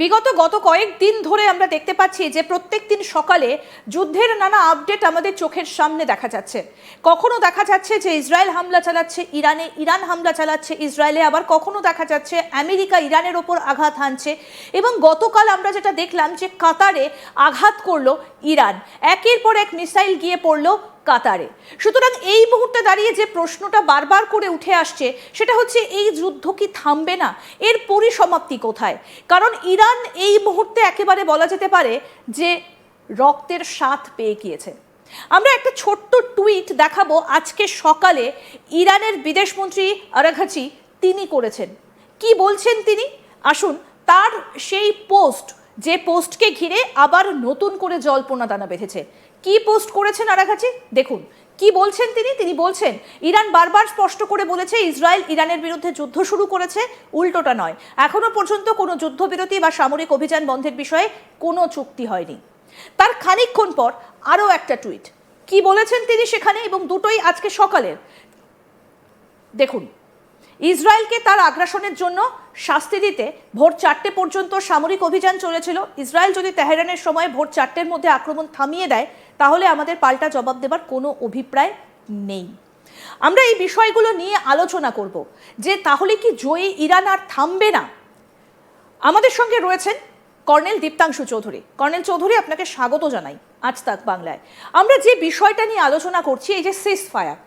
বিগত গত কয়েকদিন ধরে আমরা দেখতে পাচ্ছি যে প্রত্যেক দিন সকালে যুদ্ধের নানা আপডেট আমাদের চোখের সামনে দেখা যাচ্ছে। কখনো দেখা যাচ্ছে যে ইসরায়েল হামলা চালাচ্ছে, ইরানে ইরান হামলা চালাচ্ছে, ইসরায়েলে আবার কখনো দেখা যাচ্ছে আমেরিকা ইরানের ওপর আঘাত হানছে এবং গতকাল আমরা যেটা দেখলাম যে কাতারে আঘাত করল ইরান। একের পর এক মিসাইল গিয়ে পড়ল কাতারে। সুতরাং এই মুহূর্তে দাঁড়িয়ে যে প্রশ্নটা বারবার করে উঠে আসছে, সেটা হচ্ছে, এই যুদ্ধ কি থামবে না? এর পরিসমাপ্তি কোথায়? কারণ ইরান এই মুহূর্তে একেবারে বলা যেতে পারে যে রক্তের স্বাদ পেয়ে গিয়েছে। আমরা একটা ছোট্ট টুইট দেখাবো, আজকে সকালে ইরানের বিদেশমন্ত্রী আরাঘাচি তিনি করেছেন। কি বলছেন তিনি? আসুন, তার সেই পোস্ট, যে পোস্টকে ঘিরে আবার নতুন করে জল্পনা দানা বেঁধেছে। কি পোস্ট করেছেন আরাঘাচি দেখুন, কি বলছেন তিনি? তিনি বলছেন, ইরান বারবার স্পষ্ট করে বলেছে ইসরায়েল ইরানের বিরুদ্ধে যুদ্ধ শুরু করেছে, উল্টোটা নয়। এখনও পর্যন্ত কোনো যুদ্ধবিরতি বা সামরিক অভিযান বন্ধের বিষয়ে কোনো চুক্তি হয়নি। তার খানিকক্ষণ পর আরও একটা টুইট। কি বলেছেন তিনি সেখানে? এবং দুটোই আজকে সকালের। দেখুন ইসরায়েলকে তার আগ্রাসনের জন্য শাস্তি দিতে ভোর চারটে পর্যন্ত সামরিক অভিযান চলেছিল। ইসরায়েল যদি তেহরানের সময় ভোর চারটের মধ্যে আক্রমণ থামিয়ে দেয়, তাহলে আমাদের পাল্টা জবাব দেবার কোনো অভিপ্রায় নেই। আমরা এই বিষয়গুলো নিয়ে আলোচনা করব যে তাহলে কি জয়ী ইরান আর থামবে না? আমাদের সঙ্গে রয়েছেন কর্নেল দীপ্তাংশু চৌধুরী। কর্নেল চৌধুরী, আপনাকে স্বাগত জানাই আজ তাক বাংলায়। আমরা যে বিষয়টা নিয়ে আলোচনা করছি, এই যে সিস ফায়ার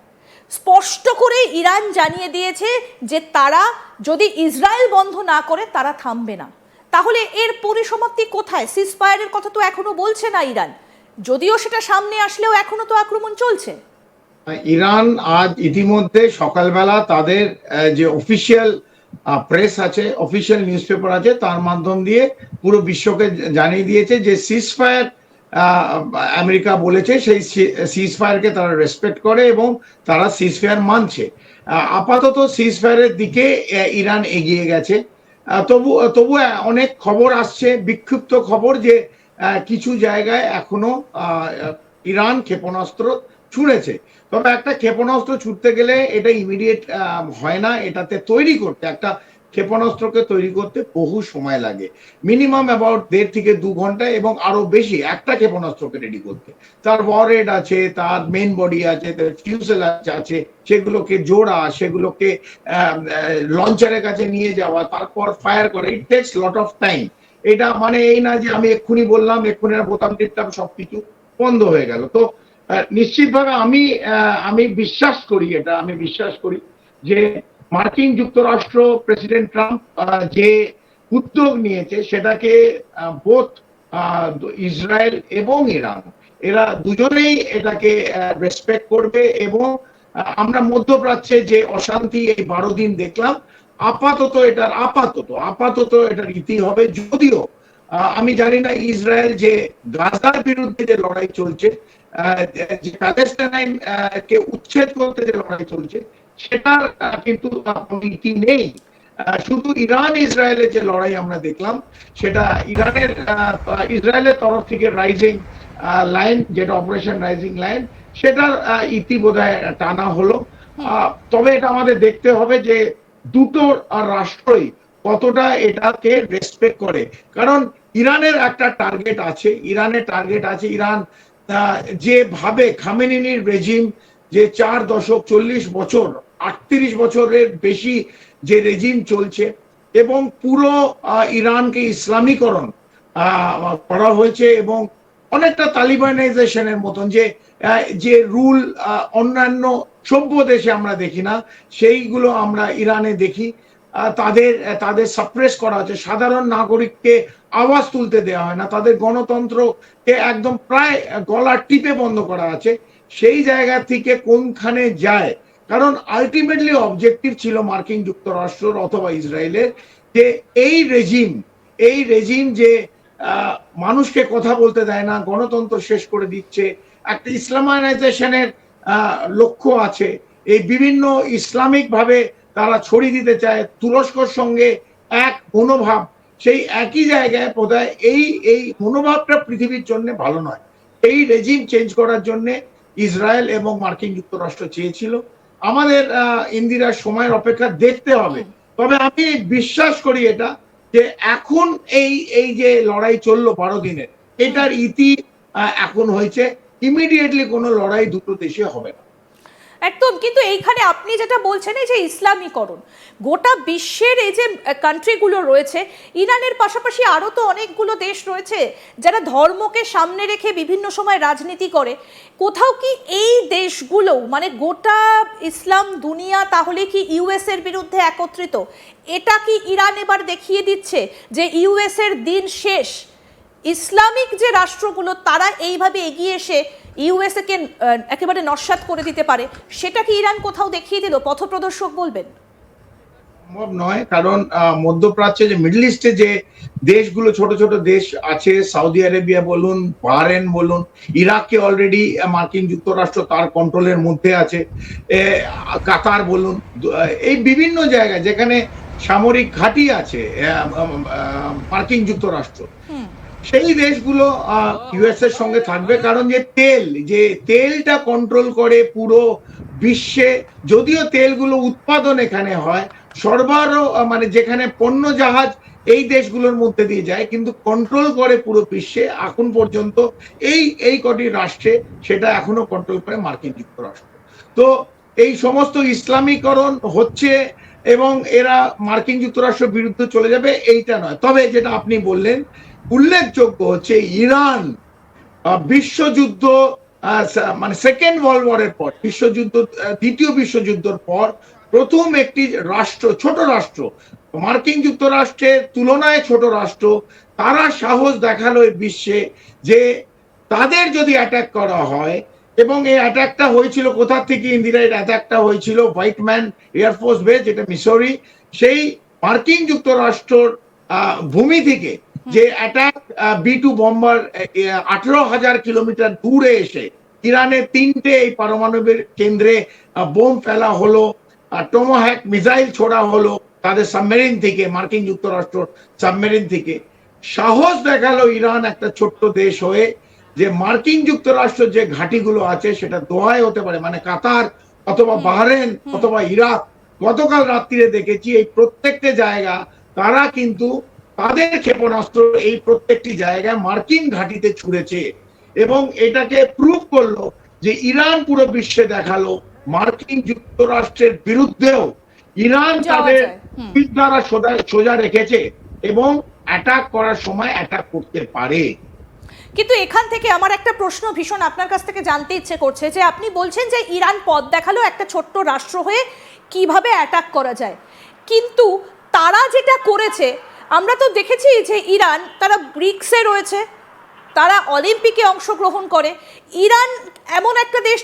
স্পষ্ট করে ইরান জানিয়ে দিয়েছে যে তারা যদি ইসরায়েল বন্ধ না করে, তারা থামবে না। তাহলে এর পরিসমাপ্তি কোথায়? সিস ফায়ারের কথা তো এখনও বলছে না ইরান। যদিও সেটা সামনে আসলেও এখনও তো আক্রমণ চলছে। ইরান আজ ইতিমধ্যে সকালবেলা তাদের যে অফিসিয়াল প্রেস আছে অফিসিয়াল নিউজ পেপার আছে, তার মাধ্যম দিয়ে পুরো বিশ্বকে জানিয়ে দিয়েছে যে সিজ ফায়ার আমেরিকা বলেছে সেই সিজ ফায়ারকে তারা রেসপেক্ট করে এবং তারা সিজ ফায়ার মানছে আপাতত সিজ ফায়ারের দিকে ইরান এগিয়ে গেছে। তবু তবু অনেক খবর আসছে বিক্ষিপ্ত খবর যে কিছু জায়গায় এখনও ইরান ক্ষেপণাস্ত্র ছুঁড়েছে। তবে একটা ক্ষেপণাস্ত্র ছুটতে গেলে এটা ইমিডিয়েট হয় না, এটাতে তৈরি করতে। একটা ক্ষেপণাস্ত্রকে তৈরি করতে বহু সময় লাগে। মিনিমাম অ্যাবাউট দেড় থেকে দু ঘণ্টা এবং আরও বেশি একটা ক্ষেপণাস্ত্রকে রেডি করতে। তার ওয়ারেড আছে, তার মেন বডি আছে, তার ফিউসেল আছে, সেগুলোকে জোড়া, সেগুলোকে লঞ্চারের কাছে নিয়ে যাওয়া, তারপর ফায়ার করে it takes lot of time এটা মানে এই না যে আমি এক্ষুনি বললাম, এক্ষুনি বোতাম টিপটাম সবকিছু বন্ধ হয়ে গেল। তো নিশ্চিতভাবে আমি আমি বিশ্বাস করি এটা, আমি বিশ্বাস করি যে মার্কিন যুক্তরাষ্ট্র প্রেসিডেন্ট ট্রাম্প যে উদ্যোগ নিয়েছে সেটাকে বোধ ইসরায়েল এবং ইরান, এরা দুজনেই এটাকে রেসপেক্ট করবে এবং আমরা মধ্যপ্রাচ্যে যে অশান্তি এই বারো দিন দেখলাম, আপাতত এটার, আপাতত আপাতত এটার ইতি হবে যদিও আমি জানি না ইসরায়েল যে গাজার বিরুদ্ধে যে লড়াই চলছে যে প্যালেস্টাইন কে উচ্ছেদ করতে যে লড়াই চলছে সেটার কিন্তু ইতি নেই। শুধু ইরান, ইসরায়েলের যে লড়াই আমরা দেখলাম, সেটা ইরানের ইসরায়েলের তরফ থেকে রাইজিং লাইন যেটা অপারেশন রাইজিং লাইন সেটার ইতি টানা হলো। তবে এটা আমাদের দেখতে হবে যে দুটো রাষ্ট্রই কতটা এটাকে রেসপেক্ট করে। কারণ ইরানের একটা টার্গেট আছে, ইরানের টার্গেট আছে, ইরান যেভাবে খামেনির রেজিম যে চার দশক, চল্লিশ বছর, আটত্রিশ বছরের বেশি যে রেজিম চলছে এবং পুরো ইরানকে ইসলামীকরণ করা হয়েছে এবং অনেকটা তালিবানাইজেশনের মতন যে যে রুল অন্যান্য সভ্য দেশে আমরা দেখি না, সেইগুলো আমরা ইরানে দেখি। তাদের তাদের সাপ্রেস করা হচ্ছে। সাধারণ নাগরিককে আওয়াজ তুলতে দেওয়া হয় না। তাদের গণতন্ত্রকে একদম প্রায় গলা টিপে বন্ধ করা আছে। সেই জায়গা থেকে কোনখানে যায়? কারণ আলটিমেটলি অবজেক্টিভ ছিল মার্কিন যুক্তরাষ্ট্র অথবা ইসরায়েলের যে এই রেজিম এই রেজিম যে মানুষকে কথা বলতে দেয় না, গণতন্ত্র শেষ করে দিচ্ছে, একটা ইসলামাইজেশনের লক্ষ্য আছে। এই বিভিন্ন ইসলামিকভাবে ভাবে তারা ছড়িয়ে দিতে চায় তুরস্কর সঙ্গে এক মনোভাব। সেই একই জায়গায় বোধহয় এই এই মনোভাবটা পৃথিবীর জন্য ভালো নয়। এই রেজিম চেঞ্জ করার জন্য ইসরায়েল এবং মার্কিন যুক্তরাষ্ট্র চেয়েছিল। আমাদের ইন্দিরার সময়ের অপেক্ষা দেখতে হবে। তবে আমি বিশ্বাস করি এটা, যে এখন এই এই যে লড়াই চলল বারো দিনের, এটার ইতি এখন হয়েছে। ইমিডিয়েটলি কোনো লড়াই দুটো দেশে হবে না। একদম, কিন্তু এইখানে আপনি যেটা বলছেন, এই যে ইসলামীকরণ, গোটা বিশ্বের এই যে কান্ট্রিগুলো রয়েছে, ইরানের পাশাপাশি আরও তো অনেকগুলো দেশ রয়েছে, যারা ধর্মকে সামনে রেখে বিভিন্ন সময় রাজনীতি করে, কোথাও কি এই দেশগুলো মানে গোটা ইসলাম দুনিয়া তাহলে কি ইউএস এর বিরুদ্ধে একত্রিত? এটা কি ইরান এবার দেখিয়ে দিচ্ছে যে ইউএস এর দিন শেষ? ইসলামিক যে রাষ্ট্রগুলো, তারা এইভাবে এগিয়ে এসে ইউএসএ কে একেবারে নস্বাত করে দিতে পারে সেটা কি ইরান কোথাও দেখিয়ে দিল? পথপ্রদর্শক বলবেন। সম্ভব নয় কারণ মধ্যপ্রাচ্যে যে মিডল ইস্টে যে দেশগুলো ছোট ছোট দেশ আছে সৌদি আরেবিয়া বলুন বাহরেন বলুন ইরাককে অলরেডি মার্কিন যুক্তরাষ্ট্র তার কন্ট্রোলের মধ্যে আছে কাতার বলুন এই বিভিন্ন জায়গায় যেখানে সামরিক ঘাঁটি আছে মার্কিন যুক্তরাষ্ট্র। হুম। সেই দেশগুলো ইউএস এর সঙ্গে থাকবে। কারণ যে তেল, যে তেলটা কন্ট্রোল করে পুরো বিশ্বে, যদিও তেলগুলো উৎপাদন এখানে হয়, সরবরাহ মানে যেখানে পণ্য জাহাজ এই দেশগুলোর মধ্যে দিয়ে যায়, কিন্তু কন্ট্রোল করে পুরো বিশ্বে, এখন পর্যন্ত এই এই কটি রাষ্ট্রে সেটা এখনও কন্ট্রোল করে মার্কিন যুক্তরাষ্ট্র। তো এই সমস্ত ইসলামীকরণ হচ্ছে এবং এরা মার্কিন যুক্তরাষ্ট্রের বিরুদ্ধে চলে যাবে, এইটা নয়। তবে যেটা আপনি বললেন উল্লেখযোগ্য হচ্ছে ইরান বিশ্বযুদ্ধ মানে সেকেন্ড ওয়ার্ল্ড ওয়ারের পর, বিশ্বযুদ্ধ দ্বিতীয় বিশ্বযুদ্ধের পর প্রথম একটি রাষ্ট্র, ছোট রাষ্ট্র, মার্কিন যুক্তরাষ্ট্রের তুলনায় ছোট রাষ্ট্র, তারা সাহস দেখাল বিশ্বে যে তাদের যদি অ্যাটাক করা হয় এবং এই অ্যাটাকটা হয়েছিল কোথা থেকে? ইন্দিরা এই অ্যাটাকটা হয়েছিল হোয়াইট ম্যান এয়ারফোর্স বেস যেটা মিসরি সেই মার্কিন যুক্তরাষ্ট্রর ভূমি থেকে যে অ্যাটাক বি টু বম্বার আঠারো হাজার কিলোমিটার দূরে এসে ইরানের তিনটে এই পারমাণবিক কেন্দ্রে বোম ফেলা হলো টোমোহ্যাক মিসাইল ছোড়া হলো তাদের সাবমেরিন থেকে মার্কিন যুক্তরাষ্ট্র সাবমেরিন থেকে। সাহস দেখাল ইরান একটা ছোট্ট দেশ হয়ে যে মার্কিন যুক্তরাষ্ট্র যে ঘাঁটিগুলো আছে সেটা দোহায় হতে পারে মানে কাতার অথবা বাহরেন অথবা ইরাক। গতকাল রাত্রিরে দেখেছি এই প্রত্যেকটা জায়গা তারা কিন্তু তাদের ক্ষেপণাস্ত্র এই প্রত্যেকটি জায়গায় মার্কিন ঘাঁটিতে ছুড়েছে এবং এটাকে প্রুভ করল যে ইরান পুরো বিশ্বে দেখাল মার্কিন যুক্তরাষ্ট্রের বিরুদ্ধেও ইরান তাদের দ্বারা সোজা সোজা রেখেছে এবং অ্যাটাক করার সময় অ্যাটাক করতে পারে। কিন্তু এখান থেকে আমার একটা প্রশ্ন ভীষণ আপনার কাছ থেকে জানতে ইচ্ছে করছে যে আপনি বলছেন যে ইরান পথ দেখাল একটা ছোট্ট রাষ্ট্র হয়ে কীভাবে অ্যাটাক করা যায়। কিন্তু তারা যেটা করেছে আমরা তো দেখেছি যে ইরান, তারা ব্রিক্সে রয়েছে, তারা অলিম্পিকে অংশগ্রহণ করে। ইরান এমন একটা দেশ